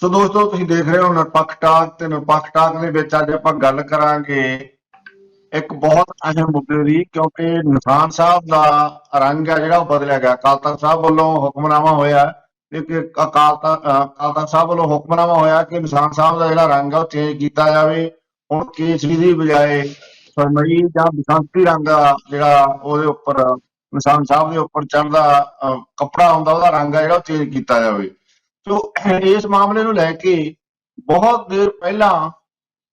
ਸੋ ਦੋਸਤੋ, ਤੁਸੀਂ ਦੇਖ ਰਹੇ ਹੋ ਨਿਰਪੱਖ ਟਾਕ ਤੇ ਨਿਰਪੱਖ ਟਾਕ ਦੇ ਵਿੱਚ ਅੱਜ ਆਪਾਂ ਗੱਲ ਕਰਾਂਗੇ ਇੱਕ ਬਹੁਤ ਅਹਿਮ ਮੁੱਦੇ ਦੀ, ਕਿਉਂਕਿ ਨਿਸ਼ਾਨ ਸਾਹਿਬ ਦਾ ਰੰਗ ਹੈ ਜਿਹੜਾ ਉਹ ਬਦਲਿਆ ਗਿਆ। ਅਕਾਲ ਤਖਤ ਸਾਹਿਬ ਵੱਲੋਂ ਹੁਕਮਨਾਮਾ ਹੋਇਆ ਕਿ ਅਕਾਲ ਤਖਤ ਸਾਹਿਬ ਵੱਲੋਂ ਹੁਕਮਨਾਮਾ ਹੋਇਆ ਕਿ ਨਿਸ਼ਾਨ ਸਾਹਿਬ ਦਾ ਜਿਹੜਾ ਰੰਗ ਹੈ ਉਹ ਚੇਂਜ ਕੀਤਾ ਜਾਵੇ। ਹੁਣ ਕੇਸਰੀ ਦੀ ਬਜਾਏ ਸਰਮਈ ਜਾਂ ਬਸੰਤੀ ਰੰਗ ਜਿਹੜਾ ਉਹਦੇ ਉੱਪਰ, ਨਿਸ਼ਾਨ ਸਾਹਿਬ ਦੇ ਉੱਪਰ ਚੜਦਾ ਕੱਪੜਾ ਹੁੰਦਾ, ਉਹਦਾ ਰੰਗ ਆ ਜਿਹੜਾ ਉਹ ਚੇਂਜ ਕੀਤਾ ਜਾਵੇ। ਸੋ ਇਸ ਮਾਮਲੇ ਨੂੰ ਲੈ ਕੇ ਬਹੁਤ ਦੇਰ ਪਹਿਲਾਂ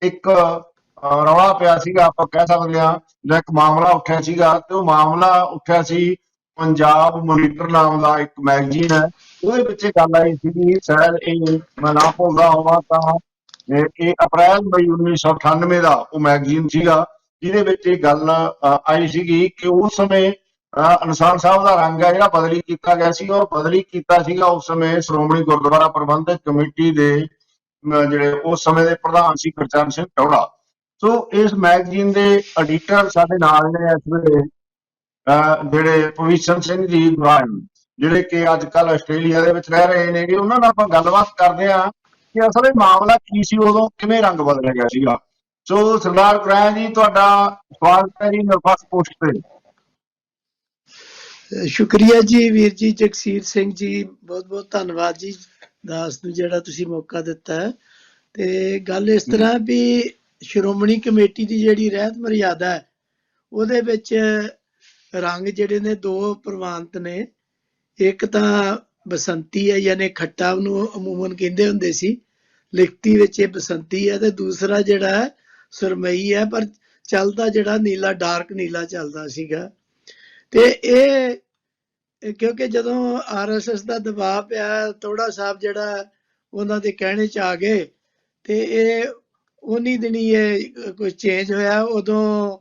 ਇੱਕ ਅਹ, ਰੌਲਾ ਪਿਆ ਸੀਗਾ ਆਪਾਂ ਕਹਿ ਸਕਦੇ ਹਾਂ ਜਾਂ ਇੱਕ ਮਾਮਲਾ ਉੱਠਿਆ ਸੀਗਾ ਤੇ ਉਹ ਮਾਮਲਾ ਉੱਠਿਆ ਸੀ ਪੰਜਾਬ ਮੋਨੀਟਰ ਨਾਮ ਦਾ ਇੱਕ ਮੈਗਜ਼ੀਨ ਹੈ। ਉਹਦੇ ਵਿੱਚ ਇਹ ਗੱਲ ਆਈ ਸੀ ਸ਼ਾਇਦ ਇਹ ਮੈਂ ਨਾ ਭੁੱਲਦਾ ਹੋਵਾਂ ਤਾਂ ਇਹ ਅਪ੍ਰੈਲ ਮਈ 1998 ਦਾ ਉਹ ਮੈਗਜ਼ੀਨ ਸੀਗਾ ਜਿਹਦੇ ਵਿੱਚ ਇਹ ਗੱਲ ਆਈ ਸੀਗੀ ਕਿ ਉਸ ਸਮੇਂ ਅਹ, ਸਾਹਿਬ ਦਾ ਰੰਗ ਹੈ ਜਿਹੜਾ ਬਦਲੀ ਕੀਤਾ ਗਿਆ ਸੀ ਉਹ ਬਦਲੀ ਕੀਤਾ ਸੀਗਾ ਉਸ ਸਮੇਂ ਸ਼੍ਰੋਮਣੀ ਗੁਰਦੁਆਰਾ ਪ੍ਰਬੰਧਕ ਕਮੇਟੀ ਦੇ ਜਿਹੜੇ ਉਸ ਸਮੇਂ ਦੇ ਪ੍ਰਧਾਨ ਸੀ ਗੁਰਚਰਨ ਸਿੰਘ ਟੌੜਾ ਸੋ ਇਸ ਮੈਗਜ਼ੀਨ ਦੇ ਐਡੀਟਰ ਸਾਡੇ ਨਾਲ ਨੇ ਇਸ ਵੇਲੇ ਜਿਹੜੇ ਭਵਿਸ਼ਨ ਸਿੰਘ ਜੀ ਦੁਆਨ ਜਿਹੜੇ ਕਿ ਅੱਜ ਕੱਲ ਆਸਟ੍ਰੇਲੀਆ ਦੇ ਵਿੱਚ ਰਹਿ ਰਹੇ ਨੇ ਉਹਨਾਂ ਨਾਲ ਆਪਾਂ ਗੱਲਬਾਤ ਕਰਦੇ ਹਾਂ ਕਿ ਅਸਲ ਇਹ ਮਾਮਲਾ ਕੀ ਸੀ ਉਦੋਂ ਕਿਵੇਂ ਰੰਗ ਬਦਲਿਆ ਗਿਆ ਸੀਗਾ। ਸੋ ਸਰਦਾਰ ਗੁਰਾਂ ਜੀ ਤੁਹਾਡਾ ਸਵਾਗਤ ਹੈ ਜੀ ਨਿਰਪੱਖ ਪੋਸਟ ਤੇ। ਸ਼ੁਕਰੀਆ ਜੀ ਵੀਰ ਜੀ, ਜਗਸੀਰ ਸਿੰਘ ਜੀ ਬਹੁਤ ਬਹੁਤ ਧੰਨਵਾਦ ਜੀ ਦਾਸ ਨੂੰ ਜਿਹੜਾ ਤੁਸੀਂ ਮੌਕਾ ਦਿੱਤਾ ਹੈ। ਤੇ ਗੱਲ ਇਸ ਤਰ੍ਹਾਂ ਵੀ ਸ਼੍ਰੋਮਣੀ ਕਮੇਟੀ ਦੀ ਜਿਹੜੀ ਰਹਿਤ ਮਰਿਆਦਾ ਹੈ, ਉਹਦੇ ਵਿੱਚ ਰੰਗ ਜਿਹੜੇ ਨੇ ਦੋ ਪ੍ਰਵਾਨਤ ਨੇ। ਇੱਕ ਤਾਂ ਬਸੰਤੀ ਹੈ, ਯਾਨੀ ਖੱਟਾ ਉਹਨੂੰ ਅਮੂਮਨ ਕਹਿੰਦੇ ਹੁੰਦੇ ਸੀ। ਲਿਖਤੀ ਵਿੱਚ ਇਹ ਬਸੰਤੀ ਹੈ ਤੇ ਦੂਸਰਾ ਜਿਹੜਾ ਹੈ, ਸੁਰਮਈ ਹੈ, ਪਰ ਚੱਲਦਾ ਜਿਹੜਾ ਨੀਲਾ, ਡਾਰਕ ਨੀਲਾ ਚੱਲਦਾ ਸੀਗਾ। ਤੇ ਇਹ ਇਹ ਕਿਉਂਕਿ ਜਦੋਂ ਆਰਐਸਐਸ ਦਾ ਦਬਾਅ ਪਿਆ ਤੋੜਾ ਸਾਹਿਬ ਜਿਹੜਾ ਉਹਨਾਂ ਦੇ ਕਹਿਣੇ ਚ ਆ ਗਏ, ਤੇ ਇਹ ਉਨੀ ਦਿਨੀ ਇਹ ਕੁਝ ਚੇਂਜ ਹੋਇਆ, ਉਦੋਂ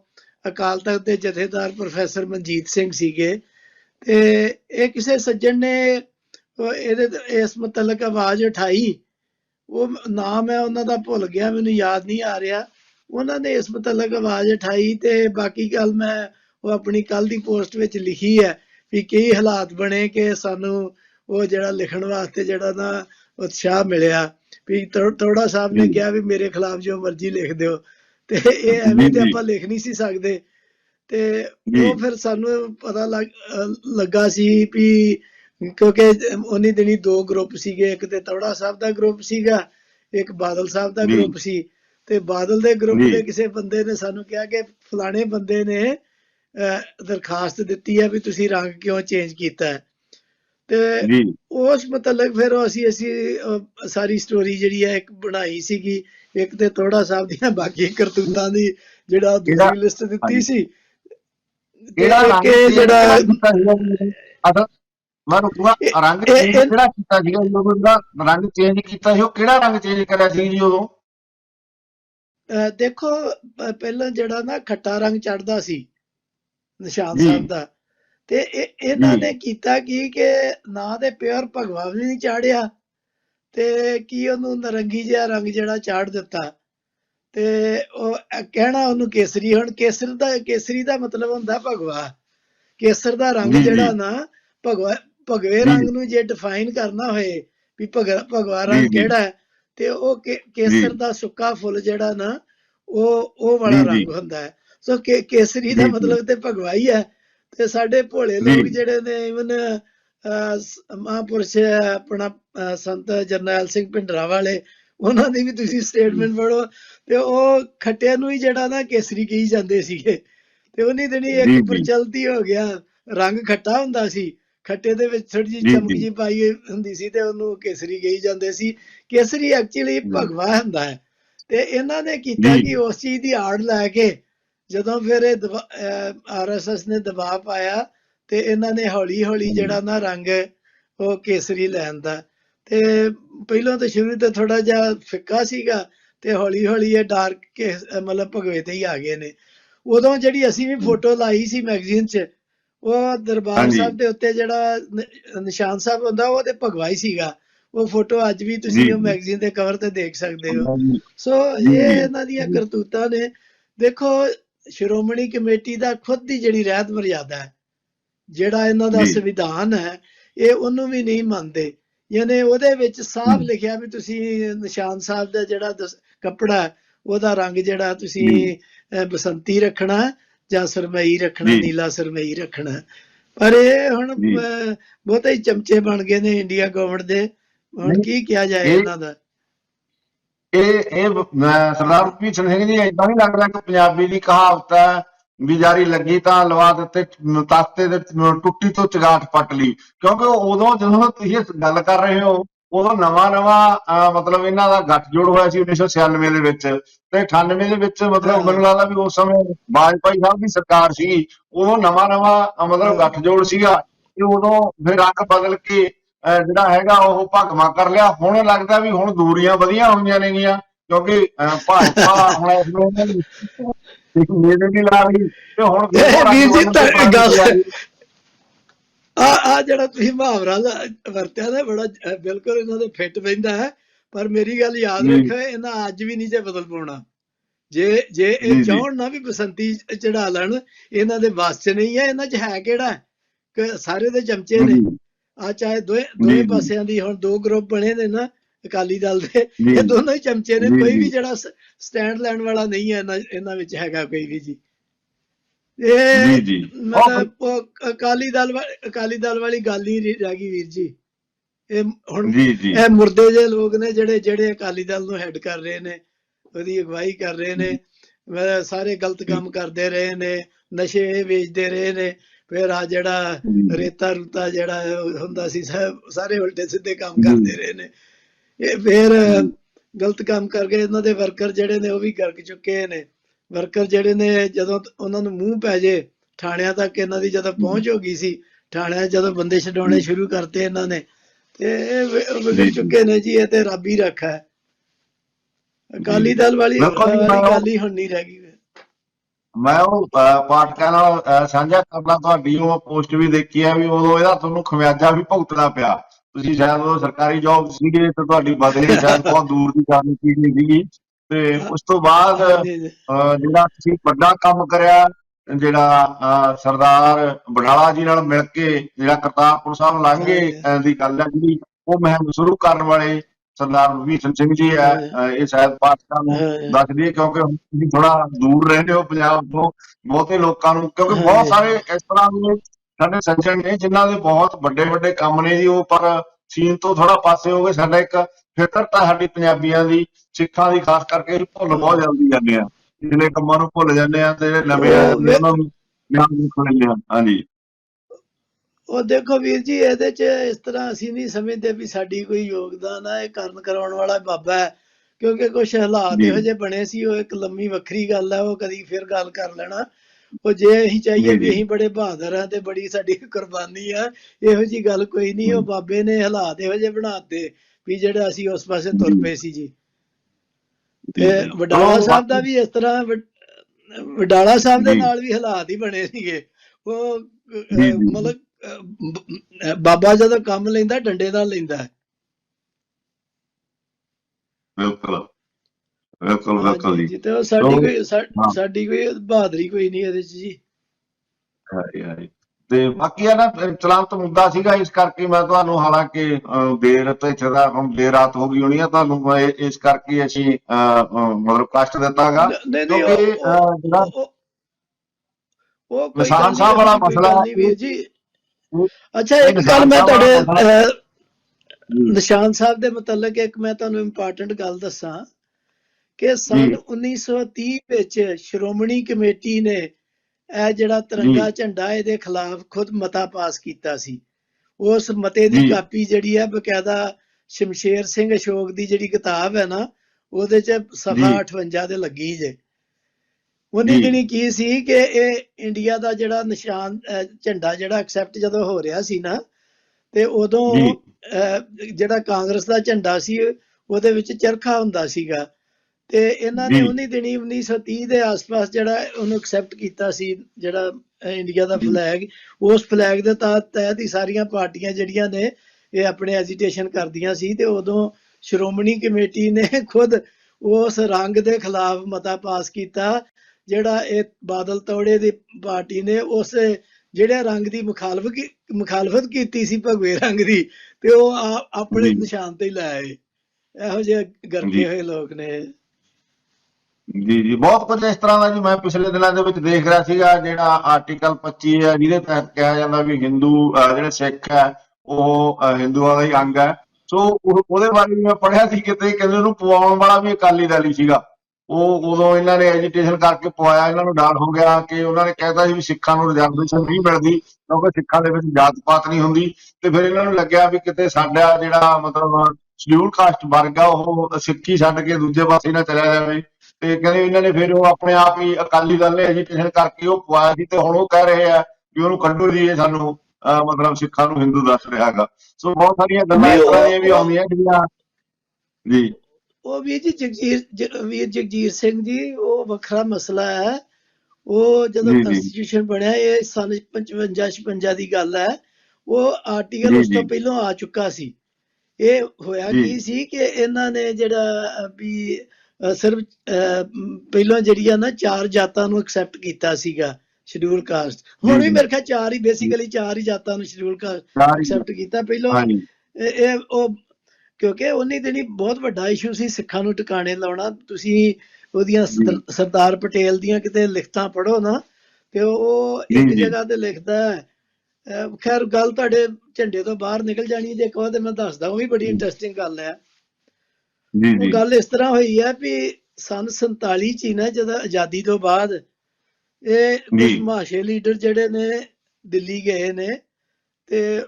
ਅਕਾਲ ਤਖਤ ਦੇ ਜਥੇਦਾਰ ਪ੍ਰੋਫੈਸਰ ਮਨਜੀਤ ਸਿੰਘ ਸੀਗੇ, ਤੇ ਇਹ ਕਿਸੇ ਸੱਜਣ ਨੇ ਇਹਦੇ ਇਸ ਮੁਤਲਕ ਆਵਾਜ਼ ਉਠਾਈ, ਉਹ ਨਾਮ ਹੈ ਉਹਨਾਂ ਦਾ ਭੁੱਲ ਗਿਆ, ਮੈਨੂੰ ਯਾਦ ਨਹੀਂ ਆ ਰਿਹਾ, ਉਹਨਾਂ ਨੇ ਇਸ ਮੁਤਲਕ ਆਵਾਜ਼ ਉਠਾਈ ਤੇ ਬਾਕੀ ਗੱਲ ਮੈਂ ਉਹ ਆਪਣੀ ਕੱਲ ਦੀ ਪੋਸਟ ਵਿੱਚ ਲਿਖੀ ਹੈ ਵੀ ਕਈ ਹਾਲਾਤ ਬਣੇ ਕਿ ਸਾਨੂੰ ਉਹ ਜਿਹੜਾ ਲਿਖਣ ਵਾਸਤੇ ਜਿਹੜਾ ਨਾ ਉਤਸ਼ਾਹ ਮਿਲਿਆ ਵੀ ਥੋੜਾ ਸਾਹਿਬ ਨੇ। ਕਿਹਾ ਵੀ ਮੇਰੇ ਖਿਲਾਫ ਜੋ ਮਰਜ਼ੀ ਲਿਖ ਦਿਓ ਤੇ ਇਹ ਐਵੇਂ ਤੇ। ਆਪਾਂ ਲਿਖ ਨਹੀਂ ਸੀ ਸਕਦੇ ਤੇ। ਉਹ ਫਿਰ ਸਾਨੂੰ ਪਤਾ ਲੱਗ ਸੀ ਵੀ ਕਿਉਂਕਿ ਉਨੀ ਦਿਨੀ ਦੋ ਗਰੁੱਪ ਸੀਗੇ ਇੱਕ ਤੇ ਤੌੜਾ ਸਾਹਿਬ ਦਾ ਗਰੁੱਪ ਸੀਗਾ ਇੱਕ ਬਾਦਲ ਸਾਹਿਬ ਦਾ। ਗਰੁੱਪ ਸੀ ਤੇ ਬਾਦਲ ਦੇ ਗਰੁੱਪ। ਦੇ ਕਿਸੇ ਬੰਦੇ ਨੇ ਸਾਨੂੰ ਕਿਹਾ ਕਿ ਫਲਾਣੇ ਬੰਦੇ ਨੇ ਦਰਖਾਸਤ ਦਿੱਤੀ ਹੈ ਵੀ ਤੁਸੀਂ ਰੰਗ ਕਿਉਂ ਚੇਂਜ ਕੀਤਾ ਤੇ ਉਸ ਮਤਲਬ ਫਿਰ ਅਸੀਂ ਅਸੀਂ ਸਾਰੀ ਸਟੋਰੀ ਜਿਹੜੀ ਹੈ ਇੱਕ ਬਣਾਈ ਸੀਗੀ। ਇੱਕ ਤੇ ਥੋੜਾ ਸਾਹਿਬ ਦੀਆਂ ਬਾਕੀ ਕਰਤੂਤਾਂ ਦੀ ਜਿਹੜਾ ਦੂਸਰੀ ਲਿਸਟ ਦਿੱਤੀ। ਸੀ। ਜਿਹੜਾ ਕੀਤਾ ਸੀਗਾ ਜੀ? ਅਸਲ ਰੰਗ ਚੇਂਜ ਕਿਹੜਾ ਕੀਤਾ ਸੀਗਾ ਜੀ? ਉਦੋਂ ਦਾ ਰੰਗ ਚੇਂਜ ਕੀਤਾ ਸੀ ਉਹ ਕਿਹੜਾ ਰੰਗ ਚੇਂਜ ਕਰਿਆ ਸੀ ਜੀ ਉਦੋਂ? ਦੇਖੋ ਪਹਿਲਾਂ ਜਿਹੜਾ ਨਾ ਖੱਟਾ ਰੰਗ ਚੜਦਾ ਸੀ। ਨਿਸ਼ਾਨ। ਸਾਹਿਬ ਦਾ ਤੇ ਇਹ ਇਹਨਾਂ। ਨੇ ਕੀਤਾ ਕੀ ਕਿ ਨਾ ਤੇ ਪਿਓਰ ਭਗਵਾ ਵੀ ਨਹੀਂ ਚਾੜਿਆ ਤੇ ਕੀ ਉਹਨੂੰ ਨਰੰਗੀ ਜਿਹਾ ਰੰਗ ਜਿਹੜਾ ਚਾੜ ਦਿੱਤਾ ਤੇ ਉਹ ਕਹਿਣਾ ਉਹਨੂੰ ਕੇਸਰੀ ਹੁਣ ਕੇਸਰ ਦਾ ਕੇਸਰੀ ਦਾ ਮਤਲਬ ਹੁੰਦਾ ਭਗਵਾ ਕੇਸਰ ਦਾ ਰੰਗ। ਜਿਹੜਾ ਨਾ ਭਗਵਾ ਭਗਵੇ। ਰੰਗ ਨੂੰ ਜੇ ਡਿਫਾਈਨ ਕਰਨਾ ਹੋਏ ਵੀ ਭਗ- ਭਗਵਾ ਰੰਗ। ਕਿਹੜਾ ਹੈ ਤੇ ਉਹ ਕੇਸਰ। ਦਾ ਸੁੱਕਾ ਫੁੱਲ ਜਿਹੜਾ ਨਾ ਉਹ ਉਹ ਵਾਲਾ। ਰੰਗ ਹੁੰਦਾ ਹੈ ਸੋ ਕੇ ਕੇਸਰੀ ਦਾ। ਮਤਲਬ ਤੇ ਭਗਵਾ ਹੀ ਤੇ ਸਾਡੇ ਭੋਲੇ। ਲੋਕ ਜਿਹੜੇ ਨੇ ਇਵਨ ਮਹਾਪੁਰਸ਼ ਆਪਣਾ ਸੰਤ ਜਰਨੈਲ ਸਿੰਘ ਭਿੰਡਰਾ ਵਾਲੇ ਉਹਨਾਂ ਦੀ ਵੀ ਤੁਸੀਂ ਸਟੇਟਮੈਂਟ ਪੜੋ ਤੇ ਉਹ ਖੱਟਿਆਂ ਨੂੰ ਹੀ ਜਿਹੜਾ ਨਾ ਕੇਸਰੀ ਕਹੀ ਜਾਂਦੇ ਸੀਗੇ ਤੇ ਉਹਨੀ ਦਿਨੀ ਇੱਕ। ਪ੍ਰਚਲਤੀ ਹੋ ਗਿਆ ਰੰਗ ਖੱਟਾ ਹੁੰਦਾ ਸੀ ਖੱਟੇ ਦੇ ਵਿੱਚ ਥੋੜੀ ਜਿਹੀ ਚਮਕ ਜੀ। ਪਾਈ ਹੁੰਦੀ ਸੀ ਤੇ ਉਹਨੂੰ ਕੇਸਰੀ ਕਹੀ ਜਾਂਦੇ ਸੀ ਕੇਸਰੀ ਐਕਚੁਅਲੀ ਭਗਵਾ ਹੁੰਦਾ ਹੈ ਤੇ ਇਹਨਾਂ ਨੇ ਕੀਤਾ। ਕਿ ਉਸ ਚੀਜ਼ ਦੀ ਆੜ ਲੈ ਕੇ ਜਦੋਂ ਫਿਰ ਇਹ ਆਰਐਸਐਸ ਨੇ ਦਬਾਅ ਪਾਇਆ ਤੇ ਇਹਨਾਂ ਨੇ ਹੌਲੀ ਹੌਲੀ ਜਿਹੜਾ ਨਾ ਰੰਗ ਉਹ ਕੇਸਰੀ ਲੈਣ ਦਾ ਤੇ ਪਹਿਲਾਂ ਤਾਂ ਸ਼ੁਰੂ ਤੇ ਥੋੜਾ ਜਿਹਾ ਫਿੱਕਾ ਸੀਗਾ ਤੇ ਹੌਲੀ ਹੌਲੀ ਇਹ ਡਾਰਕ ਕੇ ਮਤਲਬ ਭਗਵੇ ਤੇ ਹੀ ਆ ਗਏ ਨੇ ਉਦੋਂ ਜਿਹੜੀ ਅਸੀਂ ਵੀ ਫੋਟੋ ਲਾਈ ਸੀ ਮੈਗਜ਼ੀਨ 'ਚ ਉਹ ਦਰਬਾਰ। ਸਾਹਿਬ ਦੇ ਉੱਤੇ ਜਿਹੜਾ ਨਿਸ਼ਾਨ ਸਾਹਿਬ ਹੁੰਦਾ ਉਹ ਤੇ ਭਗਵਾ ਹੀ ਸੀਗਾ ਉਹ ਫੋਟੋ ਅੱਜ ਵੀ ਤੁਸੀਂ ਉਹ। ਮੈਗਜ਼ੀਨ ਦੇ ਕਵਰ ਤੇ ਦੇਖ ਸਕਦੇ ਹੋ ਸੋ ਇਹ। ਇਹਨਾਂ ਦੀਆਂ ਕਰਤੂਤਾਂ ਨੇ ਦੇਖੋ ਸ਼੍ਰੋਮਣੀ ਕਮੇਟੀ ਦਾ ਖੁਦ ਦੀ ਜਿਹੜੀ ਰਹਿਤ ਮਰਿਆਦਾ ਹੈ ਜਿਹੜਾ ਇਹਨਾਂ ਦਾ। ਸੰਵਿਧਾਨ ਹੈ ਇਹ ਉਹਨੂੰ ਵੀ ਨਹੀਂ ਮੰਨਦੇ ਯਾਨੀ ਉਹਦੇ ਵਿੱਚ ਸਾਫ਼। ਲਿਖਿਆ ਵੀ ਤੁਸੀਂ ਨਿਸ਼ਾਨ ਸਾਹਿਬ ਦਾ ਜਿਹੜਾ ਕੱਪੜਾ ਉਹਦਾ ਰੰਗ ਜਿਹੜਾ ਤੁਸੀਂ ਬਸੰਤੀ ਰੱਖਣਾ ਜਾਂ ਸਰਮਈ ਰੱਖਣਾ। ਨੀਲਾ ਸਰਮਈ ਰੱਖਣਾ। ਪਰ ਇਹ ਹੁਣ ਬਹੁਤੇ ਹੀ ਚਮਚੇ ਬਣ ਗਏ ਨੇ ਇੰਡੀਆ ਗਵਰਨਮੈਂਟ ਦੇ ਹੁਣ ਕੀ ਕਿਹਾ ਜਾਏ ਇਹ- ਇਹਨਾਂ ਦਾ ਇਹ ਇਹ ਮੈਂ ਸਰਦਾਰ ਭੀਮ ਸਿੰਘ ਜੀ ਇਦਾਂ ਨਹੀਂ ਲੱਗਦਾ ਕਿ ਪੰਜਾਬੀ ਦੀ ਕਹਾਵਤ ਹੈ ਵੀ ਜਾਰੀ ਲੱਗੀ ਤਾਂ ਲਵਾ ਦਿੱਤੇ ਤਖਤੇ ਦੇ ਟੁੱਟੀ ਤੋਂ ਚਗਾਠ ਪੱਟ ਲਈ ਕਿਉਂਕਿ ਉਦੋਂ ਜਦੋਂ ਤੁਸੀਂ ਗੱਲ ਕਰ ਰਹੇ ਹੋ ਉਦੋਂ ਨਵਾਂ ਨਵਾਂ ਮਤਲਬ ਇਹਨਾਂ ਦਾ ਗੱਠਜੋੜ ਹੋਇਆ ਸੀ 1996 ਦੇ ਵਿੱਚ ਤੇ 98 ਦੇ ਵਿੱਚ ਮਤਲਬ। ਮੈਨੂੰ ਲੱਗਦਾ ਵੀ ਉਸ ਸਮੇਂ ਵਾਜਪਾਈ ਸਾਹਿਬ ਦੀ ਸਰਕਾਰ ਸੀ ਉਦੋਂ ਨਵਾਂ ਨਵਾਂ ਮਤਲਬ। ਗੱਠਜੋੜ ਸੀਗਾ ਤੇ ਉਦੋਂ ਫਿਰ ਰੰਗ ਬਦਲ ਕੇ ਜਿਹੜਾ ਹੈਗਾ ਉਹ ਭਗਵਾ ਕਰ ਲਿਆ ਹੁਣ ਲੱਗਦਾ ਵੀ ਹੁਣ ਦੂਰੀਆਂ ਵਧੀਆਂ ਹੋਈਆਂ ਨੇਗੀਆਂ ਕਿਉਂਕਿ ਭਾਜਪਾ ਹੁਣ ਇਸ ਵੇਲੇ ਇੱਕ ਮੇਰੇ ਨਹੀਂ ਲਾ ਰਹੀ ਤੇ ਹੁਣ ਵੀਰ ਜੀ ਗੱਲ। ਆ ਆ ਜਿਹੜਾ ਤੁਸੀਂ ਮੁਹਾਵਰਾ ਵਰਤਿਆ ਨਾ ਬੜਾ ਬਿਲਕੁਲ ਇਹਨਾਂ ਦੇ ਫਿੱਟ ਬੈਂਦਾ ਹੈ ਪਰ ਮੇਰੀ ਗੱਲ ਯਾਦ। ਰੱਖੋ ਇਹਨਾਂ ਅੱਜ ਵੀ ਨਹੀਂ ਜੇ ਬਦਲ ਪਾਉਣਾ ਜੇ ਜੇ ਇਹ। ਚਾਹਣ ਨਾ ਵੀ ਬਸੰਤੀ ਚੜਾ ਲੈਣ ਇਹਨਾਂ ਦੇ ਵੱਸ 'ਚ ਨਹੀਂ ਹੈ ਇਹਨਾਂ 'ਚ ਹੈ ਕਿਹੜਾ ਕਿ ਸਾਰੇ ਦੇ ਚਮਚੇ ਨੇ ਆ ਚਾਹੇ ਦੋਏ ਦੋਏ। ਪਾਸਿਆਂ ਦੀ ਹੁਣ ਦੋ ਗਰੁੱਪ ਬਣੇ ਨੇ ਨਾ ਅਕਾਲੀ ਦਲ ਦੇ। ਇਹ ਦੋਨੋਂ ਹੀ ਚਮਚੇ ਨੇ। ਕੋਈ। ਵੀ ਜਿਹੜਾ ਸਟੈਂਡ ਲੈਣ ਵਾਲਾ ਨਹੀਂ ਹੈ ਇਹਨਾਂ ਵਿੱਚ ਹੈਗਾ ਕੋਈ ਵੀ ਜੀ। ਇਹ ਜੀ ਅਕਾਲੀ ਦਲ ਅਕਾਲੀ ਦਲ ਵਾਲੀ ਗੱਲ ਹੀ ਰਹਿ ਗਈ ਵੀਰ ਜੀ। ਇਹ ਹੁਣ ਇਹ ਮੁਰਦੇ ਜੇ ਲੋਕ ਨੇ ਜਿਹੜੇ ਜਿਹੜੇ ਅਕਾਲੀ ਦਲ ਨੂੰ ਹੈਡ ਕਰ ਰਹੇ ਨੇ ਉਹਦੀ ਅਗਵਾਈ ਕਰ ਰਹੇ ਨੇ ਸਾਰੇ ਗਲਤ ਕੰਮ ਕਰਦੇ ਰਹੇ ਨੇ ਨਸ਼ੇ ਵੇਚਦੇ ਰਹੇ ਨੇ ਫਿਰ ਆ ਜਿਹੜਾ। ਰੇਤਾ ਰੂਤਾ ਜਿਹੜਾ ਹੁੰਦਾ ਸੀ ਸਾਰੇ ਉਲਟੇ ਸਿੱਧੇ ਕੰਮ। ਕਰਦੇ ਰਹੇ ਨੇ ਇਹ ਫਿਰ ਗਲਤ ਕੰਮ ਕਰਕੇ ਇਹਨਾਂ ਦੇ ਵਰਕਰ ਜਿਹੜੇ ਨੇ ਉਹ ਵੀ ਗਰਕ ਚੁੱਕੇ ਨੇ ਵਰਕਰ ਜਿਹੜੇ ਨੇ ਜਦੋਂ ਉਹਨਾਂ ਨੂੰ ਮੂੰਹ ਪੈ ਜੇ ਥਾਣਿਆਂ ਤੱਕ ਇਹਨਾਂ ਦੀ ਜਦੋਂ ਪਹੁੰਚ ਹੋ ਗਈ ਸੀ ਥਾਣਿਆਂ ਜਦੋਂ ਬੰਦੇ ਛਡਾਉਣੇ ਸ਼ੁਰੂ ਕਰਤੇ ਇਹਨਾਂ ਨੇ ਤੇ ਇਹ ਵਿ- ਵਿਗੜ। ਚੁੱਕੇ ਨੇ ਜੀ ਇਹ ਤੇ ਰੱਬ ਹੀ ਰੱਖਾ ਹੈ ਅਕਾਲੀ। ਦਲ ਵਾਲੀ ਹੀ ਹੁਣ ਨਹੀਂ ਰਹਿ ਗਈ ਮੈਂ ਉਹ ਅਹ, ਪਾਠਕਾਂ ਨਾਲ ਅਹ, ਸਾਂਝਾ ਕਰਨਾ ਤੁਹਾਡੀ ਉਹ ਪੋਸਟ ਵੀ ਦੇਖੀ ਹੈ ਵੀ ਉਦੋਂ ਇਹਦਾ ਤੁਹਾਨੂੰ ਖਮਿਆਜਾ ਵੀ ਭੁਗਤਣਾ ਪਿਆ। ਤੁਸੀਂ ਸ਼ਾਇਦ ਉਹ ਸਰਕਾਰੀ ਜੌਬ ਸੀਗੇ ਤੇ ਤੁਹਾਡੀ ਬਦਲੀ ਸ਼ਾਇਦ ਬਹੁਤ ਦੂਰ ਦੀ ਗੱਲ ਨਹੀਂ ਸੀਗੀ। ਤੇ ਉਸ ਤੋਂ ਬਾਅਦ ਹਾਂਜੀ, ਜੀ। ਅਹ, ਜਿਹੜਾ ਤੁਸੀਂ ਵੱਡਾ ਕੰਮ ਕਰਿਆ ਜਿਹੜਾ ਅਹ, ਸਰਦਾਰ ਬਡਾਲਾ ਜੀ ਨਾਲ ਮਿਲ ਕੇ ਜਿਹੜਾ ਕਰਤਾਰਪੁਰ ਸਾਹਿਬ ਲਾਂਘੇ ਅਹ, ਦੀ ਗੱਲ ਹੈ ਜਿਹੜੀ ਉਹ ਮੁਹਿੰਮ ਸ਼ੁਰੂ ਕਰਨ ਵਾਲੇ ਸਰਦਾਰ ਭੀਸ਼ਮ ਸਿੰਘ ਜੀ ਹੈ ਇਹ ਸ਼ਾਇਦ ਪਾਕਿਸਤਾਨ ਨੂੰ ਹਾਂ। ਦੱਸ ਦਈਏ ਕਿਉਂਕਿ ਤੁਸੀਂ ਥੋੜਾ ਦੂਰ ਰਹਿੰਦੇ ਹੋ ਪੰਜਾਬ ਤੋਂ ਬਹੁਤੇ ਲੋਕਾਂ ਨੂੰ ਕਿਉਂਕਿ ਹਾਂ। ਬਹੁਤ। ਸਾਰੇ ਇਸ ਤਰ੍ਹਾਂ ਦੇ ਸਾਡੇ ਸੱਜਣ ਨੇ ਜਿਨ੍ਹਾਂ ਦੇ ਬਹੁਤ ਵੱਡੇ ਵੱਡੇ ਕੰਮ ਨੇ ਜੀ ਉਹ ਪਰ ਸੀਨ ਤੋਂ ਥੋੜਾ ਪਾਸੇ ਹੋ ਗਏ ਸਾਡਾ ਇੱਕ ਫਿਤਰਤਾ ਸਾਡੀ ਪੰਜਾਬੀਆਂ ਦੀ ਸਿੱਖਾਂ ਦੀ ਖਾਸ ਕਰਕੇ ਭੁੱਲ ਬਹੁਤ ਜਲਦੀ ਜਾਂਦੇ ਆ ਜਿਹੜੇ ਕੰਮਾਂ ਨੂੰ ਭੁੱਲ ਜਾਂਦੇ ਆ ਤੇ ਨਵੇਂ ਉਹਨਾਂ ਨੂੰ ਯਾਦ ਰੱਖ ਲੈਂਦੇ ਆ ਹਾਂਜੀ। ਉਹ ਦੇਖੋ ਵੀਰ ਜੀ ਇਹਦੇ 'ਚ ਇਸ ਤਰ੍ਹਾਂ ਅਸੀਂ ਨਹੀਂ ਸਮਝਦੇ ਵੀ ਸਾਡੀ ਕੋਈ ਯੋਗਦਾਨ ਹੈ ਇਹ ਕਰਨ ਕਰਾਉਣ ਵਾਲਾ ਬਾਬਾ ਹੈ ਕਿਉਂਕਿ ਕੁਝ ਹਾਲਾਤ। ਇਹੋ ਜਿਹੇ ਬਣੇ ਸੀ ਉਹ ਇੱਕ ਲੰਮੀ ਵੱਖਰੀ ਗੱਲ ਹੈ ਉਹ ਕਦੀ ਫਿਰ ਗੱਲ ਕਰ ਲੈਣਾ ਉਹ ਜੇ ਅਸੀਂ ਚਾਹੀਏ ਵੀ। ਅਸੀਂ ਬੜੇ ਬਹਾਦਰ ਆ ਤੇ ਬੜੀ ਸਾਡੀ ਕੁਰਬਾਨੀ ਆ ਇਹੋ ਜੀ ਗੱਲ ਕੋਈ ਨਹੀਂ ਉਹ। ਬਾਬੇ ਨੇ ਹਾਲਾਤ ਇਹੋ ਜਿਹੇ ਬਣਾਤੇ ਵੀ ਜਿਹੜਾ ਅਸੀਂ ਉਸ ਪਾਸੇ ਤੁਰ। ਪਏ ਸੀ ਜੀ ਤੇ। ਵਡਾਲਾ ਸਾਹਿਬ ਦਾ ਵੀ ਇਸ ਤਰ੍ਹਾਂ ਵਡ- ਵਡਾਲਾ ਸਾਹਿਬ ਦੇ। ਨਾਲ ਵੀ ਹਾਲਾਤ ਹੀ ਬਣੇ ਸੀਗੇ ਉਹ। ਮਤਲਬ ਬਾਬਾ ਜਦੋਂ ਕੰਮ ਲੈਂਦਾ ਡੰਡੇ ਨਾਲ ਲੈਂਦਾ ਹੈ। ਬਿਲਕੁਲ। ਬਿਲਕੁਲ ਬਿਲਕੁਲ ਜੀ। ਤੇ ਸਾਡੀ ਕੋਈ। ਸਾਡੀ ਕੋਈ ਬਹਾਦਰੀ ਕੋਈ ਨਹੀਂ ਇਹਦੇ ਚ ਜੀ। ਤੇ ਬਾਕੀ ਆ ਨਾ ਚਲਾਂਤ ਮੁੱਦਾ ਸੀਗਾ ਇਸ ਕਰਕੇ ਮੈਂ ਤੁਹਾਨੂੰ ਹਾਲਾਂਕਿ ਦੇਰ ਤੇ ਚਦਾ ਹੁਣ ਦੇਰ ਰਾਤ ਹੋ ਗਈ ਹੋਣੀ ਆ ਤੁਹਾਨੂੰ ਇਸ ਕਰਕੇ ਅਸੀਂ ਮਤਲਬ ਕਸ਼ਟ ਦਿੱਤਾਗਾ। ਕਿਉਂਕਿ ਉਹ- ਜਿਹੜਾ ਨਹੀਂ, ਸਾਹਿਬ ਵਾਲਾ ਮਸਲਾ ਵੀਰ ਜੀ। ਅੱਛਾ ਇੱਕ ਗੱਲ ਮੈਂ ਤੁਹਾਡੇ ਨਿਸ਼ਾਨ ਸਾਹਿਬ ਦੇ ਮੁਤਲਕ ਇੱਕ ਮੈਂ ਤੁਹਾਨੂੰ ਇੰਪੋਰਟੈਂਟ ਗੱਲ ਦੱਸਾਂ ਕਿ ਸਨ ਜੀ। 1930 ਵਿੱਚ ਸ਼੍ਰੋਮਣੀ ਕਮੇਟੀ ਨੇ ਇਹ ਜਿਹੜਾ ਤਿਰੰਗਾ ਝੰਡਾ ਇਹਦੇ ਖਿਲਾਫ ਖੁਦ ਮਤਾ ਪਾਸ ਕੀਤਾ ਸੀ ਉਸ ਮਤੇ ਦੀ। ਕਾਪੀ ਜਿਹੜੀ ਹੈ ਬਕਾਇਦਾ ਸ਼ਮਸ਼ੇਰ ਸਿੰਘ ਅਸ਼ੋਕ ਦੀ ਜਿਹੜੀ ਕਿਤਾਬ ਹੈ ਨਾ ਉਹਦੇ ਚ ਸਫਾ ਜੀ। 58 ਤੇ ਲੱਗੀ ਜੇ ਉਹਦੀ। ਜਿਹੜੀ ਕੀ ਸੀ ਕਿ ਇਹ ਇੰਡੀਆ ਦਾ ਜਿਹੜਾ ਨਿਸ਼ਾਨ ਝੰਡਾ ਜਿਹੜਾ ਐਕਸੈਪਟ ਜਦੋਂ ਹੋ ਰਿਹਾ ਸੀ ਨਾ ਤੇ ਉਦੋਂ ਜਿਹੜਾ ਕਾਂਗਰਸ ਦਾ ਝੰਡਾ ਸੀ ਉਹਦੇ ਵਿੱਚ ਚਰਖਾ ਹੁੰਦਾ ਸੀਗਾ ਤੇ ਇਹਨਾਂ ਨੇ। ਉਨੀ ਦਿਨੀ 1930 ਦੇ ਆਸ-ਪਾਸ ਜਿਹੜਾ ਉਹਨੂੰ ਐਕਸੈਪਟ ਕੀਤਾ ਸੀ ਜਿਹੜਾ ਇੰਡੀਆ ਦਾ। ਫਲੈਗ ਉਸ ਫਲੈਗ ਦੇ ਤਹਿਤ ਹੀ ਸਾਰੀਆਂ ਪਾਰਟੀਆਂ ਜਿਹੜੀਆਂ ਨੇ ਇਹ ਆਪਣੇ ਐਜੀਟੇਸ਼ਨ ਕਰਦੀਆਂ ਸੀ ਤੇ ਉਦੋਂ ਸ਼੍ਰੋਮਣੀ ਕਮੇਟੀ ਨੇ ਖੁਦ ਉਸ ਰੰਗ ਦੇ ਖਿਲਾਫ ਮਤਾ ਪਾਸ ਕੀਤਾ ਜਿਹੜਾ ਇਹ ਬਾਦਲ ਤੌੜੇ ਦੀ ਪਾਰਟੀ ਨੇ ਉਸ ਜਿਹੜੇ ਰੰਗ ਦੀ ਮੁਖਾਲਫਤ ਮੁਖਾਲਫਤ ਕੀਤੀ ਸੀ ਭਗਵੇ ਰੰਗ ਦੀ ਤੇ ਉਹ ਆਪਣੇ। ਨਿਸ਼ਾਨ ਤੇ ਹੀ ਲੈ ਆਏ ਇਹੋ ਜਿਹੇ ਜੀ। ਗਰਕੇ ਹੋਏ ਲੋਕ ਨੇ ਜੀ ਜੀ ਬਹੁਤ ਕੁਝ ਇਸ ਤਰ੍ਹਾਂ ਦਾ ਜੀ ਮੈਂ ਪਿਛਲੇ ਦਿਨਾਂ ਦੇ ਵਿੱਚ ਦੇਖ ਰਿਹਾ ਸੀਗਾ ਜਿਹੜਾ ਆਰਟੀਕਲ 25 ਹੈ ਜਿਹਦੇ ਤਹਿਤ ਕਿਹਾ ਜਾਂਦਾ ਵੀ ਹਿੰਦੂ ਜਿਹੜੇ ਸਿੱਖ ਹੈ ਉਹ ਹਿੰਦੂਆਂ ਦਾ ਹੀ ਅੰਗ ਹੈ ਸੋ ਉਹ- ਉਹਦੇ ਬਾਰੇ ਵੀ ਮੈਂ ਪੜ੍ਹਿਆ ਸੀ ਕਿਤੇ ਕਹਿੰਦੇ ਉਹਨੂੰ ਪਵਾਉਣ ਵਾਲਾ ਵੀ ਅਕਾਲੀ ਦਲ ਹੀ ਸੀਗਾ ਉਹ ਉਦੋਂ ਇਹਨਾਂ ਨੇ ਐਜੀਟੇਸ਼ਨ ਕਰਕੇ ਪਵਾਇਆ ਇਹਨਾਂ ਨੂੰ ਡਰ ਹੋ ਗਿਆ ਕਿ ਉਹਨਾਂ ਨੇ ਕਹਿਤਾ ਸੀ ਵੀ ਸਿੱਖਾਂ ਨੂੰ ਰਿਜ਼ਰਵੇਸ਼ਨ ਨਹੀਂ ਮਿਲਦੀ ਕਿਉਂਕਿ ਸਿੱਖਾਂ ਦੇ ਵਿੱਚ ਜਾਤ ਪਾਤ ਨਹੀਂ ਹੁੰਦੀ। ਤੇ ਫਿਰ ਇਹਨਾਂ ਨੂੰ ਲੱਗਿਆ ਵੀ ਕਿਤੇ ਸਾਡਾ ਜਿਹੜਾ ਮਤਲਬ ਸ਼ਡਿਊਲ ਕਾਸਟ ਵਰਗ ਆ ਉਹ ਸਿੱਖੀ ਛੱਡ ਕੇ ਦੂਜੇ ਪਾਸੇ ਨਾ ਚਲਿਆ ਜਾਵੇ। ਤੇ ਕਹਿੰਦੇ ਇਹਨਾਂ ਨੇ ਫਿਰ ਉਹ ਆਪਣੇ ਆਪ ਹੀ ਅਕਾਲੀ ਦਲ ਨੇ ਐਜੀਟੇਸ਼ਨ ਕਰਕੇ ਉਹ ਪਵਾਇਆ ਸੀ ਤੇ ਹੁਣ ਉਹ ਕਹਿ ਰਹੇ ਆ ਕਿ ਉਹਨੂੰ ਕੱਢੋ ਜੀ ਇਹ ਸਾਨੂੰ ਮਤਲਬ ਸਿੱਖਾਂ ਨੂੰ ਹਿੰਦੂ ਦੱਸ ਰਿਹਾ ਹੈਗਾ। ਸੋ ਬਹੁਤ ਸਾਰੀਆਂ ਗੱਲਾਂ ਇਸ ਤਰ੍ਹਾਂ ਦੀਆਂ ਵੀ ਆਉਂਦੀਆਂ ਜਿਹੜੀਆਂ ਜੀ। ਉਹ ਵੀਰ ਜੀ ਜਗਜੀਰ ਜ- ਵੀਰ ਜਗਜੀਰ ਸਿੰਘ ਜੀ ਉਹ ਵੱਖਰਾ ਮਸਲਾ ਹੈ ਉਹ ਜਦੋਂ। ਕਨਸਟੀਟਿਊਸ਼ਨ ਬਣਿਆ ਇਹ ਸਨ 55 56 ਦੀ ਗੱਲ ਹੈ ਉਹ ਆਰਟੀਕਲ ਉਸ ਤੋਂ। ਪਹਿਲਾਂ ਆ ਚੁੱਕਾ ਸੀ ਇਹ ਹੋਇਆ। ਕੀ ਸੀ ਕਿ ਇਹਨਾਂ ਨੇ ਜਿਹੜਾ ਵੀ ਸਿਰਫ ਪਹਿਲਾਂ ਜਿਹੜੀਆਂ ਨਾ ਚਾਰ ਜਾਤਾਂ ਨੂੰ ਐਕਸੈਪਟ ਕੀਤਾ ਸੀਗਾ ਸ਼ਡਿਊਲ ਕਾਸਟ ਹੁਣ ਵੀ। ਮੇਰੇ ਖਿਆਲ ਚਾਰ ਹੀ ਬੇਸਿਕਲੀ ਚਾਰ ਹੀ ਜਾਤਾਂ ਨੂੰ ਸ਼ਡਿਊਲ ਕਾਸਟ ਐਕਸੈਪਟ ਕੀਤਾ ਪਹਿਲਾਂ ਇਹ ਉਹ ਕਿਉਂਕਿ ਉਹਨੀ ਦਿਨੀ ਬਹੁਤ ਵੱਡਾ ਇਸ਼ੂ ਸੀ ਸਿੱਖਾਂ ਨੂੰ ਟਿਕਾਣੇ ਲਾਉਣਾ ਤੁਸੀਂ ਉਹਦੀਆਂ। ਸਰਦਾਰ ਪਟੇਲ ਦੀਆਂ ਕਿਤੇ ਲਿਖਤਾਂ ਪੜ੍ਹੋ ਨਾ ਤੇ ਉਹ ਇੱਕ। ਜਗ੍ਹਾ ਤੇ ਲਿਖਦਾ ਹੈ ਖੈਰ ਗੱਲ ਤੁਹਾਡੇ ਝੰਡੇ ਤੋਂ ਬਾਹਰ ਨਿਕਲ ਜਾਣੀ ਜੇ ਕਹੋ ਤੇ ਮੈਂ ਦੱਸਦਾ ਉਹ ਵੀ ਬੜੀ ਇੰਟਰਸਟਿੰਗ ਗੱਲ ਹੈ ਜੀ ਉਹ ਜੀ ਗੱਲ ਇਸ ਤਰ੍ਹਾਂ ਹੋਈ ਹੈ ਵੀ ਸਨ 47 ਚ ਹੀ ਨਾ ਜਦੋਂ ਆਜ਼ਾਦੀ ਤੋਂ ਬਾਅਦ ਇਹ। ਮਹਾਸ਼ੇ ਲੀਡਰ ਜਿਹੜੇ ਨੇ ਦਿੱਲੀ ਗਏ ਨੇ ਤੇ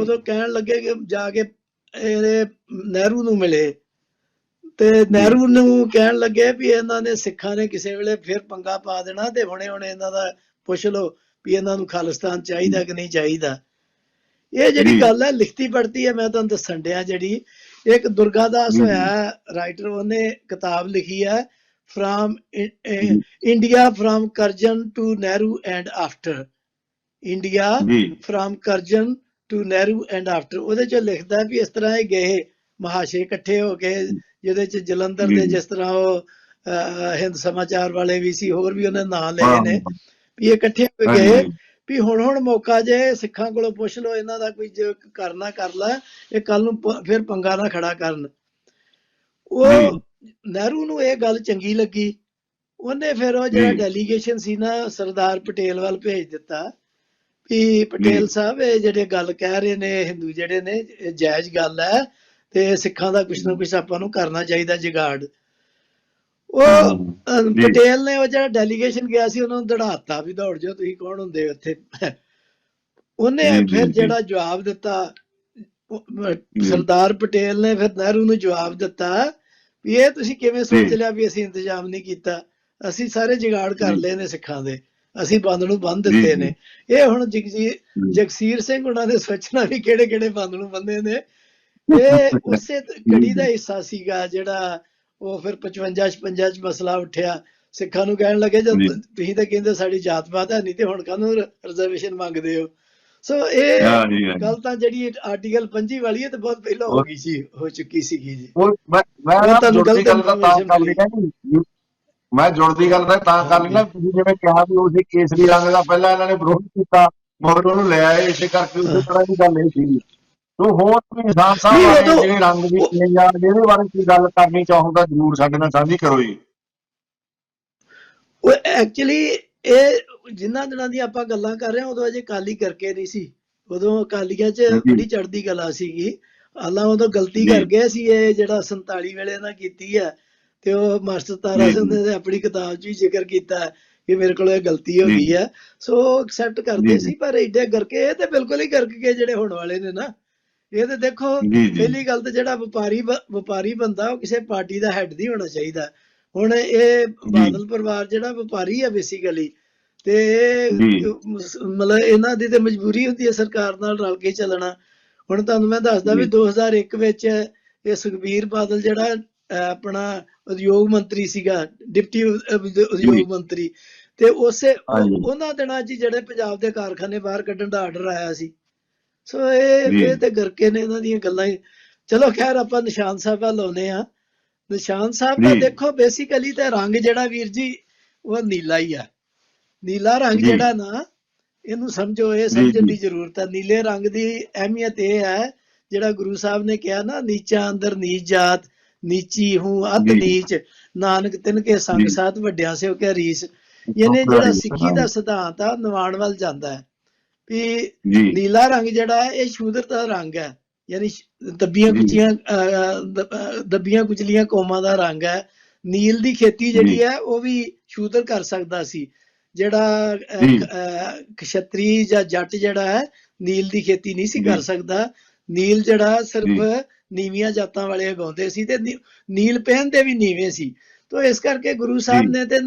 ਉਦੋਂ ਕਹਿਣ ਲੱਗੇ ਕਿ ਜਾ ਕੇ ਇਹਨੇ ਨਹਿਰੂ ਨੂੰ ਮਿਲੇ ਤੇ ਨਹਿਰੂ ਨੂੰ ਕਹਿਣ ਲੱਗੇ ਵੀ ਇਹਨਾਂ ਨੇ ਸਿੱਖਾਂ ਨੇ ਕਿਸੇ ਵੇਲੇ ਫਿਰ ਪੰਗਾ ਪਾ ਦੇਣਾ ਤੇ ਹੁਣੇ ਹੁਣੇ ਇਹਨਾਂ ਦਾ ਪੁੱਛ ਲਓ ਵੀ ਇਹਨਾਂ ਨੂੰ ਖਾਲਿਸਤਾਨ ਚਾਹੀਦਾ ਕਿ ਨਹੀਂ ਚਾਹੀਦਾ। ਇਹ ਜਿਹੜੀ ਗੱਲ ਹੈ ਲਿਖਤੀ ਪੜਤੀ ਹੈ ਮੈਂ ਤੁਹਾਨੂੰ ਦੱਸਣ ਡਿਆ ਜਿਹੜੀ। ਇੱਕ ਦੁਰਗਾ ਦਾਸ ਹੋਇਆ ਰਾਈਟਰ ਉਹਨੇ ਕਿਤਾਬ ਲਿਖੀ ਹੈ from India from Curzon to Nehru and after India from Curzon to Nehru and after ਉਹਦੇ ਚ ਲਿਖਦਾ ਵੀ ਇਸ ਤਰ੍ਹਾਂ ਇਹ ਗਏ ਮਹਾਸ਼ੇ ਇਕੱਠੇ ਹੋ ਕੇ ਜਿਹਦੇ ਚ ਜਲੰਧਰ ਦੇ। ਜਿਸ ਤਰ੍ਹਾਂ ਉਹ ਹਿੰਦ ਸਮਾਚਾਰ ਵਾਲੇ ਵੀ ਸੀ ਹੋਰ ਵੀ ਉਹਨੇ ਨਾਂ ਲਏ ਨੇ ਵੀ ਇਹ ਇਕੱਠੇ ਹੋ ਗਏ। ਵੀ ਹੁਣ ਹੁਣ ਮੌਕਾ ਜੇ ਸਿੱਖਾਂ ਕੋਲੋਂ ਪੁੱਛ ਲਓ ਇਹਨਾਂ ਦਾ ਕੋਈ ਜੇ ਕਰਨਾ ਕਰ ਲੈ ਇਹ ਕੱਲ ਨੂੰ ਫਿਰ ਪੰਗਾ ਨਾ ਖੜਾ ਕਰਨ ਉਹ ਨਹਿਰੂ ਨੂੰ ਇਹ ਗੱਲ ਚੰਗੀ ਲੱਗੀ ਉਹਨੇ ਫਿਰ ਉਹ ਜਿਹੜਾ। ਡੈਲੀਗੇਸ਼ਨ ਸੀ ਨਾ ਸਰਦਾਰ ਪਟੇਲ ਵੱਲ ਭੇਜ ਦਿੱਤਾ ਵੀ ਪਟੇਲ। ਸਾਹਿਬ ਇਹ ਜਿਹੜੇ ਗੱਲ ਕਹਿ ਰਹੇ ਨੇ ਹਿੰਦੂ ਜਿਹੜੇ ਨੇ ਜਾਇਜ਼ ਗੱਲ ਹੈ ਤੇ ਸਿੱਖਾਂ ਦਾ ਕੁਛ ਨਾ ਕੁਛ ਆਪਾਂ ਨੂੰ ਕਰਨਾ ਚਾਹੀਦਾ ਜੁਗਾੜ ਉਹ। ਪਟੇਲ ਨੇ ਉਹ ਜਿਹੜਾ ਡੈਲੀਗੇਸ਼ਨ ਗਿਆ ਸੀ ਉਹਨਾਂ ਨੂੰ ਦੜਾਤਾ ਵੀ ਦੌੜ ਜਾਓ ਤੁਸੀਂ ਕੌਣ ਹੁੰਦੇ ਹੋ ਇੱਥੇ ਉਹਨੇ ਫਿਰ। ਜਿਹੜਾ ਜਵਾਬ ਦਿੱਤਾ ਸਰਦਾਰ ਪਟੇਲ ਨੇ ਫਿਰ ਨਹਿਰੂ ਨੂੰ ਜਵਾਬ ਦਿੱਤਾ ਵੀ ਇਹ ਤੁਸੀਂ ਕਿਵੇਂ ਸੋਚ। ਲਿਆ ਵੀ ਅਸੀਂ ਇੰਤਜ਼ਾਮ ਨਹੀਂ ਕੀਤਾ ਅਸੀਂ ਸਾਰੇ ਜੁਗਾੜ ਕਰ। ਲਏ ਨੇ ਸਿੱਖਾਂ ਦੇ ਅਸੀਂ ਬੰਦ ਨੂੰ ਜੀ, ਦਿੱਤੇ। ਨੇ ਇਹ ਹੁਣ। ਜਗਸੀਰ ਸਿੰਘ ਉਹਨਾਂ ਦੇ ਸੋਚਣਾ ਵੀ ਕਿਹੜੇ ਕਿਹੜੇ ਬੰਦ ਨੂੰ ਬੰਦੇ ਨੇ ਇਹ ਉਸੇ ਕੜੀ ਦਾ ਹਿੱਸਾ ਸੀਗਾ ਜਿਹੜਾ ਉਹ ਫਿਰ 55 56 ਚ ਮਸਲਾ ਉੱਠਿਆ ਸਿੱਖਾਂ ਨੂੰ ਕਹਿਣ ਲੱਗੇ ਜਦ। ਤੁਸੀਂ ਤਾਂ ਕਹਿੰਦੇ ਸਾਡੀ ਜਾਤ ਪਾਤ ਹੈ ਨਹੀਂ ਤੇ ਹੁਣ ਕਾਹਨੂੰ ਰਿਜ਼ਰਵੇਸ਼ਨ ਮੰਗਦੇ ਹੋ ਸੋ ਇਹ। ਗੱਲ ਤਾਂ ਜਿਹੜੀ ਆਰਟੀਕਲ 25 ਵਾਲੀ ਹੈ ਤੇ ਬਹੁਤ ਪਹਿਲਾਂ ਹੋ ਗਈ ਸੀ ਹੋ ਚੁੱਕੀ ਸੀਗੀ ਜੀ ਮੈਂ ਮੈਂ ਤੁਹਾਨੂੰ ਗਲਤ ਗੱਲ ਮੈਂ ਜੁੜਦੀ ਗੱਲ ਦਾ ਤਾਂ ਕਰ ਲਈ ਨਾ ਤੁਸੀਂ ਜਿਵੇਂ ਕਿਹਾ ਵੀ ਉਸੇ ਕੇਸਰੀ ਰੰਗ ਦਾ ਪਹਿਲਾਂ ਇਹਨਾਂ ਨੇ ਵਿਰੋਧ ਕੀਤਾ ਮਗਰ ਉਹਨੂੰ ਲੈ ਆਏ ਇਸੇ ਕਰਕੇ ਉਸੇ ਤਰ੍ਹਾਂ ਦੀ ਗੱਲ ਇਹ ਸੀ। ਤੋ ਹੋਰ ਵੀ ਨਿਸ਼ਾਨ ਸਾਹਿਬ ਬਾਰੇ ਜਿਹੜੇ ਰੰਗ ਦੀ ਨੇ ਜਾਂ ਇਹਦੇ ਬਾਰੇ ਕੀ ਗੱਲ ਕਰਨੀ ਚਾਹੋ ਤਾਂ ਜ਼ਰੂਰ ਸਾਡੇ ਨਾਲ ਸਾਂਝੀ ਕਰੋ ਜੀ। ਉਹ ਐਕਚੁਅਲੀ ਇਹ ਜਿੰਨਾ ਦਿਨਾਂ ਦੀ ਆਪਾਂ ਗੱਲਾਂ ਕਰ ਰਹੇ ਹਾਂ ਉਦੋਂ ਅਜੇ ਕਾਲੀ ਕਰਕੇ ਨਹੀਂ ਸੀ। ਉਦੋਂ ਅਕਾਲੀਆਂ 'ਚ। ਬੜੀ ਚੜ੍ਹਦੀ ਕਲਾ ਸੀਗੀ। ਹਾਲਾਂ ਉਦੋਂ ਗਲਤੀ। ਕਰ ਗਏ ਸੀ ਇਹ ਜਿਹੜਾ 47 ਵੇਲੇ ਨਾ ਕੀਤੀ ਹੈ। ਤੇ ਉਹ ਮਾਸਟਰ ਤਾਰਾ ਸਿੰਘ। ਨੇ ਆਪਣੀ ਕਿਤਾਬ 'ਚ ਵੀ ਜ਼ਿਕਰ ਕੀਤਾ ਕਿ ਮੇਰੇ ਕੋਲ ਇਹ ਗਲਤੀ ਹੋ। ਗਈ ਹੈ ਸੋ ਐਕਸੈਪਟ ਕਰਦੇ ਸੀ। ਪਰ ਏਡੇ ਕਰਕੇ ਇਹ ਤੇ ਬਿਲਕੁਲ ਹੀ ਕਰਕ ਗਏ ਜਿਹੜੇ ਹੁਣ ਵਾਲੇ ਨੇ ਨਾ ਇਹ ਤੇ ਦੇਖੋ ਪਹਿਲੀ ਗੱਲ ਤਾਂ ਜਿਹੜਾ ਵਪਾਰੀ ਵਪਾਰੀ ਬੰਦਾ ਉਹ ਕਿਸੇ ਪਾਰਟੀ ਦਾ ਹੈੱਡ ਨਹੀਂ ਹੋਣਾ ਚਾਹੀਦਾ ਹੁਣ ਇਹ ਬਾਦਲ ਪਰਿਵਾਰ ਜਿਹੜਾ ਵਪਾਰੀ ਹੈ ਬੇਸਿਕਲੀ ਤੇ। ਮਤਲਬ ਇਹਨਾਂ ਦੀ ਤੇ ਮਜਬੂਰੀ ਹੁੰਦੀ ਹੈ ਸਰਕਾਰ ਨਾਲ ਰਲ ਕੇ ਚੱਲਣਾ ਹੁਣ ਤੁਹਾਨੂੰ ਮੈਂ ਦੱਸਦਾ ਵੀ ਜੀ। 2001 ਵਿੱਚ ਇਹ ਸੁਖਬੀਰ ਬਾਦਲ ਜਿਹੜਾ ਆਪਣਾ ਉਦਯੋਗ ਮੰਤਰੀ ਸੀਗਾ ਡਿਪਟੀ। ਉਦਯੋਗ ਮੰਤਰੀ ਤੇ ਉਸੇ। ਉਹਨਾਂ ਦਿਨਾਂ 'ਚ ਜਿਹੜੇ ਪੰਜਾਬ ਦੇ ਕਾਰਖਾਨੇ ਬਾਹਰ ਕੱਢਣ ਦਾ ਆਰਡਰ ਆਇਆ ਸੀ ਸੋ ਇਹ। ਇਹ ਤੇ ਗਰਕੇ ਨੇ ਇਹਨਾਂ ਦੀਆਂ ਗੱਲਾਂ ਹੀ ਚਲੋ ਖੈਰ ਆਪਾਂ ਨਿਸ਼ਾਨ ਸਾਹਿਬ ਵੱਲ ਆਉਂਦੇ ਆ ਨਿਸ਼ਾਨ ਸਾਹਿਬ ਦਾ। ਦੇਖੋ ਬੇਸਿਕਲੀ ਤੇ ਰੰਗ ਜਿਹੜਾ ਵੀਰ ਜੀ ਉਹ ਨੀਲਾ ਹੀ ਆ ਨੀਲਾ ਰੰਗ। ਜਿਹੜਾ ਨਾ ਇਹਨੂੰ ਸਮਝੋ ਇਹ ਸਮਝਣ। ਦੀ ਜ਼ਰੂਰਤ ਹੈ ਨੀਲੇ ਰੰਗ ਦੀ ਅਹਿਮੀਅਤ ਇਹ ਹੈ ਜਿਹੜਾ ਗੁਰੂ ਸਾਹਿਬ ਨੇ ਕਿਹਾ ਨਾ ਨੀਚਾ ਅੰਦਰ ਨੀਚ ਜਾਤ ਨੀਚੀ ਹੂੰ ਅਤ। ਨੀਚ ਨਾਨਕ ਤਿਨ ਕੇ ਸੰਗ। ਸਾਥ ਵੱਡਿਆਂ ਸੇ ਕਿਆ ਰੀਸ ਇਹਨੇ ਜਿਹੜਾ ਸਿੱਖੀ ਦਾ ਸਿਧਾਂਤ ਆ ਨਿਵਾਣ ਵੱਲ ਜਾਂਦਾ ਹੈ ਵੀ ਨੀਲਾ ਰੰਗ ਜਿਹੜਾ ਹੈ ਇਹ ਸ਼ੂਦਰ ਦਾ ਰੰਗ ਹੈ ਯਾਨੀ ਦੱਬੀਆਂ। ਕੁਚੀਆਂ ਦੱਬੀਆਂ ਕੁਚਲੀਆਂ ਕੌਮਾਂ ਦਾ ਰੰਗ ਹੈ ਨੀਲ ਦੀ ਖੇਤੀ ਜਿਹੜੀ। ਹੈ ਉਹ ਵੀ ਸ਼ੂਦਰ ਕਰ ਸਕਦਾ ਸੀ ਜਿਹੜਾ ਕਸ਼ਤਰੀ ਜਾਂ ਜੱਟ ਜਿਹੜਾ ਹੈ ਨੀਲ ਦੀ ਖੇਤੀ ਨਹੀਂ ਸੀ। ਕਰ ਸਕਦਾ ਨੀਲ ਜਿਹੜਾ ਸਿਰਫ। ਨੀਵੀਆਂ ਜਾਤਾਂ ਵਾਲੇ ਉਗਾਉਂਦੇ ਸੀ ਤੇ ਨੀਲ ਪਹਿਨਦੇ ਵੀ ਨੀਵੇਂ ਸੀ। ਤੋ ਇਸ ਕਰਕੇ ਗੁਰੂ ਸਾਹਿਬ। ਨੇ ਤੇ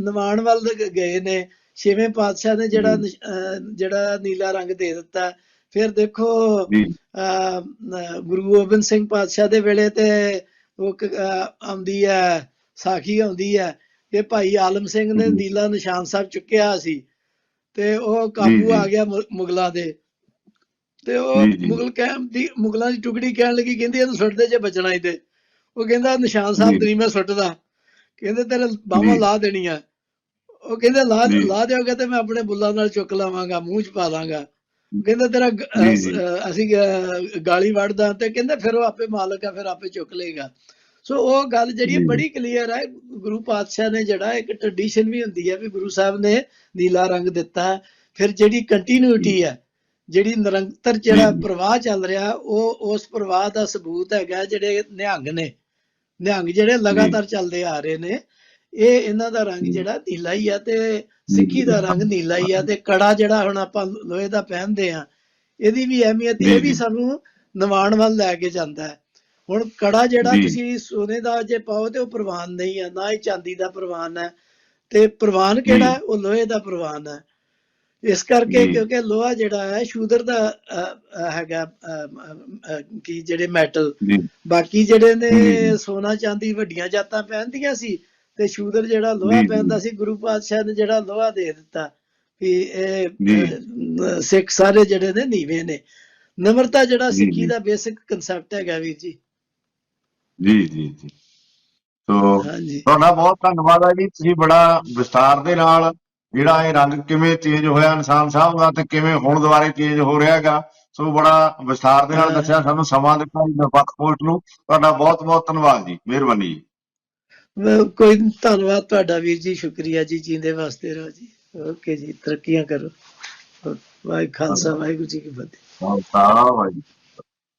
ਨਿਵਾਣ ਵੱਲ ਗਏ ਨੇ। ਛੇਵੇਂ ਪਾਤਸ਼ਾਹ ਨੇ ਜਿਹੜਾ ਜਿਹੜਾ ਨੀਲਾ ਰੰਗ ਦੇ ਦਿੱਤਾ। ਫਿਰ ਦੇਖੋ ਗੁਰੂ ਗੋਬਿੰਦ ਸਿੰਘ ਪਾਤਸ਼ਾਹ ਦੇ ਵੇਲੇ ਤੇ ਉਹ ਆਉਂਦੀ ਹੈ ਸਾਖੀ ਆਉਂਦੀ ਹੈ। ਕਿ ਭਾਈ ਆਲਮ ਸਿੰਘ ਨੇ। ਨੀਲਾ ਨਿਸ਼ਾਨ ਸਾਹਿਬ ਚੁੱਕਿਆ ਸੀ। ਤੇ ਉਹ ਕਾਬੂ। ਆ ਗਿਆ ਮੁਗਲਾਂ ਦੇ। ਤੇ ਉਹ। ਮੁਗਲ ਕਹਿਣ ਦੀ ਮੁਗਲਾਂ ਦੀ ਟੁਕੜੀ ਕਹਿਣ ਲੱਗੀ ਕਹਿੰਦੀ ਇਹਨੂੰ ਸੁੱਟਦੇ ਜੇ ਬਚਣਾ ਹੀ ਤੇ ਉਹ ਕਹਿੰਦਾ ਨਿਸ਼ਾਨ ਸਾਹਿਬ। ਤੇ ਨਹੀਂ ਮੈਂ ਸੁੱਟਦਾ ਕਹਿੰਦੇ ਤੇਰੇ ਬਾਹਾਂ। ਲਾ ਦੇਣੀਆਂ ਉਹ ਕਹਿੰਦੇ ਲਾ। ਲਾ ਦਿਓਗੇ ਤੇ ਮੈਂ ਆਪਣੇ ਬੁੱਲਾਂ ਨਾਲ ਚੁੱਕ ਲਾਵਾਂਗਾ ਮੂੰਹ ਚ ਪਾ ਲਾਂਗਾ ਕਹਿੰਦਾ ਤੇਰਾ ਅਸੀਂ ਗਾਲੀ ਵੜਦਾ ਤੇ ਕਹਿੰਦੇ ਫਿਰ ਉਹ ਆਪੇ ਮਾਲਕ ਆ ਫਿਰ ਆਪੇ ਚੁੱਕ ਲਏਗਾ ਸੋ ਉਹ ਗੱਲ ਜਿਹੜੀ। ਬੜੀ ਕਲੀਅਰ ਹੈ ਗੁਰੂ ਪਾਤਸ਼ਾਹ ਨੇ ਜਿਹੜਾ ਇੱਕ ਟ੍ਰੈਡੀਸ਼ਨ ਵੀ ਹੁੰਦੀ ਹੈ ਵੀ ਗੁਰੂ ਸਾਹਿਬ ਨੇ ਨੀਲਾ ਰੰਗ ਦਿੱਤਾ ਫਿਰ ਜਿਹੜੀ ਕੰਟੀਨਿਊਟੀ ਹੈ ਜਿਹੜੀ ਨਿਰੰਤਰ ਜਿਹੜਾ। ਪ੍ਰਵਾਹ ਚੱਲ ਰਿਹਾ ਉਹ ਉਸ ਪ੍ਰਵਾਹ ਦਾ ਸਬੂਤ ਹੈਗਾ ਜਿਹੜੇ ਨਿਹੰਗ ਨੇ ਨਿਹੰਗ ਜਿਹੜੇ ਲਗਾਤਾਰ ਚੱਲਦੇ ਆ ਰਹੇ ਨੇ ਇਹ ਇਹਨਾਂ ਦਾ ਰੰਗ। ਜਿਹੜਾ ਨੀਲਾ ਹੀ ਆ ਤੇ ਸਿੱਖੀ ਦਾ ਰੰਗ ਨੀਲਾ ਹੀ ਆ ਤੇ ਕੜਾ ਜਿਹੜਾ ਹੁਣ ਆਪਾਂ ਲੋਹੇ ਦਾ ਪਹਿਨਦੇ ਆ ਇਹਦੀ ਵੀ ਅਹਿਮੀਅਤ ਇਹ ਵੀ। ਸਾਨੂੰ ਨਿਵਾਣ ਵੱਲ ਲੈ ਕੇ ਜਾਂਦਾ ਹੈ ਹੁਣ ਕੜਾ ਜਿਹੜਾ। ਤੁਸੀਂ ਸੋਨੇ ਦਾ ਜੇ ਪਾਓ ਤੇ ਉਹ ਪ੍ਰਵਾਨ ਨਹੀਂ ਹੈ ਨਾ ਹੀ ਚਾਂਦੀ ਦਾ ਪ੍ਰਵਾਨ ਹੈ ਤੇ ਪ੍ਰਵਾਨ ਕਿਹੜਾ? ਉਹ ਲੋਹੇ ਦਾ ਪ੍ਰਵਾਨ ਹੈ ਇਸ ਕਰਕੇ। ਕਿਉਂਕਿ ਲੋਹਾ ਜਿਹੜਾ ਹੈ ਸ਼ੂਦਰ ਦਾ ਹੈਗਾ ਕੀ ਜਿਹੜੇ ਮੈਟਲ ਬਾਕੀ ਜਿਹੜੇ ਨੇ। ਸੋਨਾ ਚਾਂਦੀ ਵੱਡੀਆਂ ਜਾਤਾਂ ਪਹਿਨਦੀਆਂ ਸੀ ਤੇ ਸ਼ੂਦਰ ਜਿਹੜਾ ਲੋਹਾ। ਪਹਿਨਦਾ ਸੀ ਗੁਰੂ ਪਾਤਸ਼ਾਹ ਨੇ ਜਿਹੜਾ ਲੋਹਾ ਦੇ ਦਿੱਤਾ ਵੀ ਇਹ ਸਿੱਖ ਸਾਰੇ ਜਿਹੜੇ ਨੇ ਨੀਵੇਂ ਨੇ ਨਮਰਤਾ ਜਿਹੜਾ ਸਿੱਖੀ। ਦਾ ਬੇਸਿਕ ਕਨਸੈਪਟ ਹੈਗਾ ਵੀਰ ਜੀ ਜੀ ਜੀ ਜੀ ਸੋ ਤੁਹਾਡਾ ਬਹੁਤ ਧੰਨਵਾਦ ਹੈ ਜੀ ਤੁਸੀਂ ਬੜਾ ਵਿਸਤਾਰ ਦੇ ਨਾਲ ਜਿਹੜਾ ਇਹ ਰੰਗ ਕਿਵੇਂ ਚੇਂਜ ਹੋਇਆ ਇਨਸਾਨ ਸਾਹਿਬ ਦਾ ਤੇ ਕਿਵੇਂ ਹੁਣ ਦੁਬਾਰੇ ਚੇਂਜ ਹੋ ਰਿਹਾ ਹੈਗਾ ਸੋ ਬੜਾ ਵਿਸਤਾਰ ਦੇ ਨਾਲ। ਦੱਸਿਆ ਸਾਨੂੰ ਸਮਾਂ ਦਿੱਤਾ ਨਿਰਪੱਖ ਪੋਸਟ ਨੂੰ। ਤੁਹਾਡਾ ਬਹੁਤ ਬਹੁਤ ਧੰਨਵਾਦ ਜੀ ਮਿਹਰਬਾਨੀ ਜੀ। ਕੋਈ ਧੰਨਵਾਦ ਤੁਹਾਡਾ ਵੀਰ ਜੀ ਸ਼ੁਕਰੀਆ ਜੀ ਜੀਂਦੇ ਵਾਸਤੇ ਰਹੋ ਜੀ। ਓਕੇ ਜੀ ਤਰੱਕੀਆਂ ਕਰੋ। ਵਾਹਿਗੁਰੂ ਖਾਲਸਾ ਵਾਹਿਗੁਰੂ ਜੀ ਕੀ ਫਤਿਹ। ਜੀ